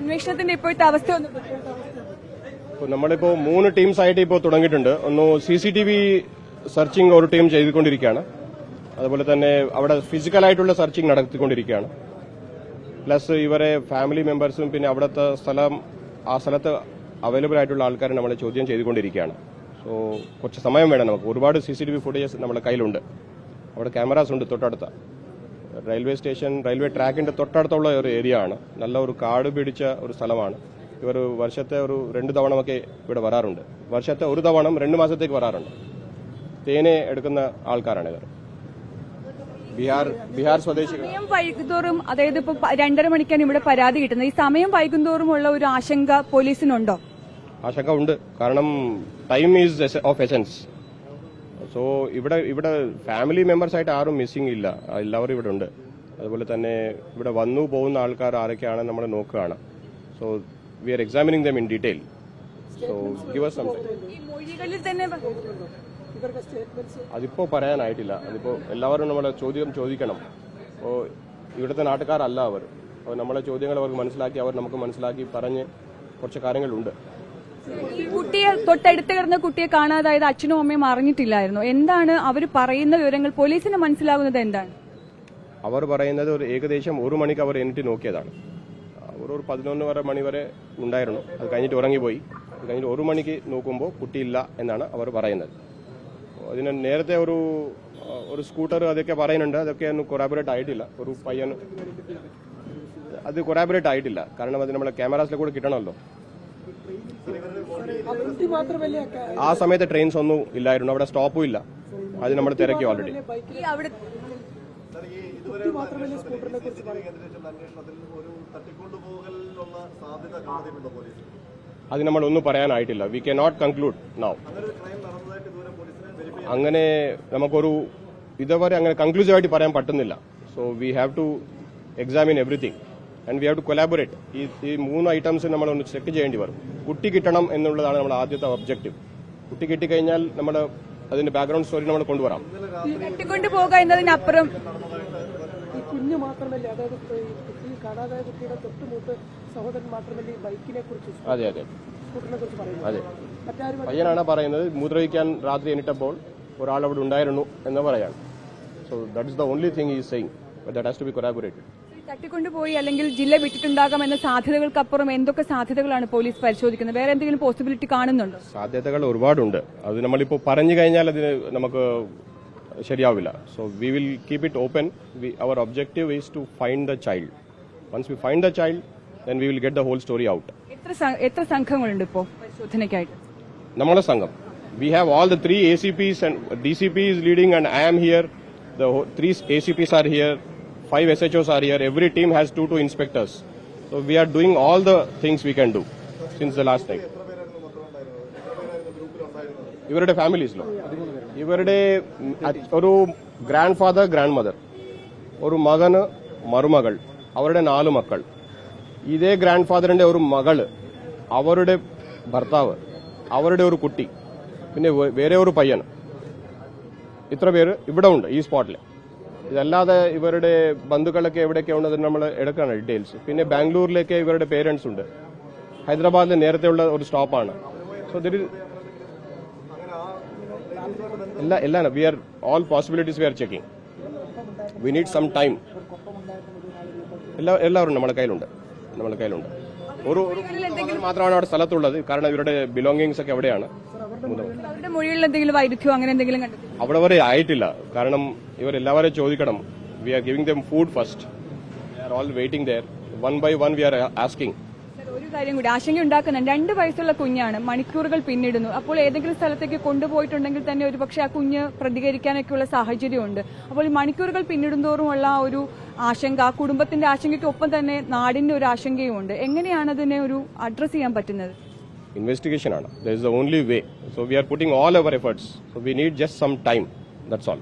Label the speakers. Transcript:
Speaker 1: അന്വേഷണത്തിന്റെ ഇപ്പോഴത്തെ അവസ്ഥ ഒന്ന്
Speaker 2: നമ്മളിപ്പോ മൂന്ന് ടീംസ് ആയിട്ട് ഇപ്പോ തുടങ്ങിയിട്ടുണ്ട്. ഒന്ന് C C T V searching ഒരു ടീം ചെയ്തുകൊണ്ടിരിക്കുകയാണ്. അതുപോലെ തന്നെ അവിടെ ഫിസിക്കലായിട്ടുള്ള സെർച്ചിങ് നടത്തിക്കൊണ്ടിരിക്കുകയാണ്. പ്ലസ് ഇവരെ ഫാമിലി മെമ്പേഴ്സും പിന്നെ അവിടുത്തെ സ്ഥലം ആ സ്ഥലത്ത് അവൈലബിൾ ആയിട്ടുള്ള ആൾക്കാരെ നമ്മൾ ചോദ്യം ചെയ്തുകൊണ്ടിരിക്കുകയാണ്. സോ കുറച്ച് സമയം വേണം നമുക്ക്. ഒരുപാട് C C T V footages നമ്മുടെ കയ്യിലുണ്ട്. അവിടെ ക്യാമറാസ് ഉണ്ട് തൊട്ടടുത്ത. റെയിൽവേ സ്റ്റേഷൻ റെയിൽവേ ട്രാക്കിന്റെ തൊട്ടടുത്തുള്ള ഒരു ഏരിയ ആണ്. നല്ല ഒരു കാട് പിടിച്ച ഒരു സ്ഥലമാണ്. ഇവർ വർഷത്തെ ഒരു രണ്ട് തവണമൊക്കെ ഇവിടെ വരാറുണ്ട്. വർഷത്തെ ഒരു തവണ രണ്ട് മാസത്തേക്ക് വരാറുണ്ട്. തേനെ എടുക്കുന്ന ആൾക്കാരാണ് ഇവർ. ബീഹാർ ബീഹാർ സ്വദേശികൾ
Speaker 1: സമയം വൈകുന്തോറും അതായത് ഇപ്പൊ രണ്ടര മണിക്കാണ് ഇവിടെ പരാതി കിട്ടുന്നത്. ഈ സമയം വൈകുന്തോറുമുള്ള ഒരു ആശങ്ക പോലീസിനുണ്ടോ?
Speaker 2: ആശങ്ക ഉണ്ട്. കാരണം time is of essence so ഇവിടെ ഇവിടെ ഫാമിലി മെമ്പേഴ്സ് ആയിട്ട് ആരും മിസ്സിംഗ് ഇല്ല. എല്ലാവരും ഇവിടെ ഉണ്ട്. അതുപോലെ തന്നെ ഇവിടെ വന്നു പോകുന്ന ആൾക്കാർ ആരൊക്കെയാണ് നമ്മൾ നോക്കുകയാണ്. So we are examining them in detail so give
Speaker 1: തന്നെ
Speaker 2: അതിപ്പോ പറയാനായിട്ടില്ല. അതിപ്പോ എല്ലാവരും നമ്മളെ ചോദ്യം ചോദിക്കണം. അപ്പോൾ ഇവിടുത്തെ നാട്ടുകാരല്ല അവർ. അപ്പോൾ നമ്മളെ ചോദ്യങ്ങൾ അവർക്ക് മനസ്സിലാക്കി അവർ നമുക്ക് മനസ്സിലാക്കി പറഞ്ഞ് കുറച്ച് കാര്യങ്ങളുണ്ട്.
Speaker 1: കുട്ടിയെ തൊട്ടടുത്ത് കിടന്ന കുട്ടിയെ കാണാതായത് അച്ഛനും അമ്മയും അറിഞ്ഞിട്ടില്ലായിരുന്നു. എന്താണ് അവർ പറയുന്ന വിവരങ്ങൾ? പോലീസിന് മനസ്സിലാകുന്നത് എന്താണ്?
Speaker 2: അവർ പറയുന്നത് ഒരു ഏകദേശം ഒരു മണിക്ക് അവർ എന്നിട്ട് നോക്കിയതാണ്. അവർ ഒരു പതിനൊന്ന് വരെ മണി വരെ ഉണ്ടായിരുന്നു. അത് കഴിഞ്ഞിട്ട് ഉറങ്ങിപ്പോയി. അത് കഴിഞ്ഞിട്ട് ഒരു മണിക്ക് നോക്കുമ്പോൾ കുട്ടിയില്ല എന്നാണ് അവർ പറയുന്നത്. അതിന് നേരത്തെ ഒരു ഒരു സ്കൂട്ടർ അതൊക്കെ പറയുന്നുണ്ട്. അതൊക്കെ ഒന്നും കൊറാബറേറ്റ് ആയിട്ടില്ല. ഒരു പയ്യൻ അത് കൊറാബറേറ്റ് ആയിട്ടില്ല. കാരണം അത് നമ്മളെ ക്യാമറാസിലെ കൂടെ കിട്ടണമല്ലോ. ആ സമയത്ത് ട്രെയിൻസ് ഒന്നും ഇല്ലായിരുന്നു. അവിടെ സ്റ്റോപ്പും ഇല്ല. അത് നമ്മൾ തിരക്കി ഓൾറെഡി അത് നമ്മൾ ഒന്നും പറയാനായിട്ടില്ല. We can not conclude now
Speaker 3: അങ്ങനെ
Speaker 2: നമുക്കൊരു ഇതുവരെ അങ്ങനെ കൺക്ലൂസീവായിട്ട് പറയാൻ പറ്റുന്നില്ല. So we have to examine everything and we have to collaborate ഈ ഈ മൂന്ന് ഐറ്റംസ് നമ്മൾ ഒന്ന് ചെക്ക് ചെയ്യേണ്ടി വരും. കുട്ടി കിട്ടണം എന്നുള്ളതാണ് നമ്മുടെ ആദ്യത്തെ ഒബ്ജക്റ്റീവ് കുട്ടി കിട്ടിക്കഴിഞ്ഞാൽ നമ്മൾ അതിന്റെ ബാക്ക്ഗ്രൗണ്ട് സ്റ്റോറി നമ്മൾ കൊണ്ടുവരാം.
Speaker 1: തട്ടിക്കൊണ്ടു പോകുക എന്നതിനപ്പുറം.
Speaker 4: ഈ കുഞ്ഞ് മാത്രമല്ല അതായത് ഈ കുട്ടി കാണാതായ കുട്ടിയുടെ തൊട്ടുമൂത്ത് സഹോദരൻ മാത്രമല്ല ഈ ബൈക്കിനെ കുറിച്ച്
Speaker 2: അതെ അതെ. അതെ. പയ്യനാണ് പറയുന്നത് മൂത്രവിക്കാൻ രാത്രി എണ്ണിട്ടപ്പോൾ ഒരാൾ അവിടെ ഉണ്ടായിരുന്നു എന്ന് പറയാണ്. So that is the only thing is saying that has to be corroborated
Speaker 1: തട്ടിക്കൊണ്ടുപോയി അല്ലെങ്കിൽ ജില്ല വിട്ടിട്ടുണ്ടാകാം എന്ന സാധ്യതകൾക്കപ്പുറം എന്തൊക്കെ സാധ്യതകളാണ് പോലീസ് പരിശോധിക്കുന്നത്? വേറെ എന്തെങ്കിലും പോസിബിലിറ്റി കാണുന്നുണ്ടോ?
Speaker 2: സാധ്യതകൾ ഒരുപാടുണ്ട്. അത് നമ്മളിപ്പോൾ പറഞ്ഞു കഴിഞ്ഞാൽ അതിന് നമുക്ക് ശരിയാവില്ല. So we will keep it open our objective is to find the child once we find the child then we will get the whole story out
Speaker 1: എത്ര എത്ര സംഘങ്ങളുണ്ട് ഇപ്പോ പരിശോധനയ്ക്കായിട്ട്?
Speaker 2: നമ്മുടെ സംഘം. We have all the three A C Ps and D C P is leading and I am here the three A C are here, five SHOs are here. Every team has two two inspectors. So we are doing all the things we can do since the last time. ഇവരുടെ ഫാമിലീസിലോ ഇവരുടെ ഒരു grand father grand mother ഒരു മകന് മരുമകൾ അവരുടെ നാല് മക്കൾ ഇതേ ഗ്രാൻഡ് ഫാദറിന്റെ ഒരു മകൾ അവരുടെ ഭർത്താവ് അവരുടെ ഒരു കുട്ടി പിന്നെ വേറെ ഒരു പയ്യൻ ഇത്ര പേര് ഇവിടെ ഉണ്ട് ഈ സ്പോട്ടിൽ ഇതല്ലാതെ ഇവരുടെ ബന്ധുക്കളൊക്കെ എവിടെയൊക്കെ ഉണ്ടെന്ന് നമ്മൾ എടുക്കുകയാണ് ഡീറ്റെയിൽസ്. പിന്നെ ബാംഗ്ലൂരിലേക്ക് ഇവരുടെ പേരൻസ് ഉണ്ട്. ഹൈദരാബാദിൽ നേരത്തെ ഉള്ള ഒരു സ്റ്റോപ്പാണ്. സോ ദിർ അല്ല അല്ല we are all possibilities we are checking we need some time എല്ലാ എല്ലാവരും നമ്മുടെ കയ്യിലുണ്ട്. നമ്മുടെ കയ്യിലുണ്ട്. ഒരു മാത്രമാണ് അവിടെ സ്ഥലത്തുള്ളത്. കാരണം ഇവരുടെ ബിലോങ്ങിങ്സ് ഒക്കെ എവിടെയാണ്
Speaker 1: അവരുടെ മൊഴികളിൽ എന്തെങ്കിലും വൈരുദ്ധ്യമോ അങ്ങനെ എന്തെങ്കിലും കണ്ടെത്തി
Speaker 2: അവിടെ വരെ ആയിട്ടില്ല. കാരണം ഇവരെല്ലാവരെയും ചോദിക്കണം. We are giving them food first we are all waiting there one by one we are asking
Speaker 1: ഒരു കാര്യം കൂടി. ആശങ്ക ഉണ്ടാക്കുന്നുണ്ട്. രണ്ട് വയസ്സുള്ള കുഞ്ഞാണ് മണിക്കൂറുകൾ പിന്നിടുന്നു. അപ്പോൾ ഏതെങ്കിലും സ്ഥലത്തേക്ക് കൊണ്ടുപോയിട്ടുണ്ടെങ്കിൽ തന്നെ ഒരുപക്ഷെ ആ കുഞ്ഞ് പ്രതികരിക്കാനൊക്കെയുള്ള സാഹചര്യമുണ്ട്. അപ്പോൾ ഈ മണിക്കൂറുകൾ പിന്നിടുന്തോറുമുള്ള ഒരു ആശങ്ക കുടുംബത്തിന്റെ ആശങ്കയ്ക്ക് ഒപ്പം തന്നെ നാടിന്റെ ഒരു ആശങ്കയും ഉണ്ട്. എങ്ങനെയാണ് അതിനെ ഒരു അഡ്രസ് ചെയ്യാൻ പറ്റുന്നത്?
Speaker 2: ഇൻവെസ്റ്റിഗേഷൻ ആണ്. The the only way so we are putting all our efforts so we need just some time that's all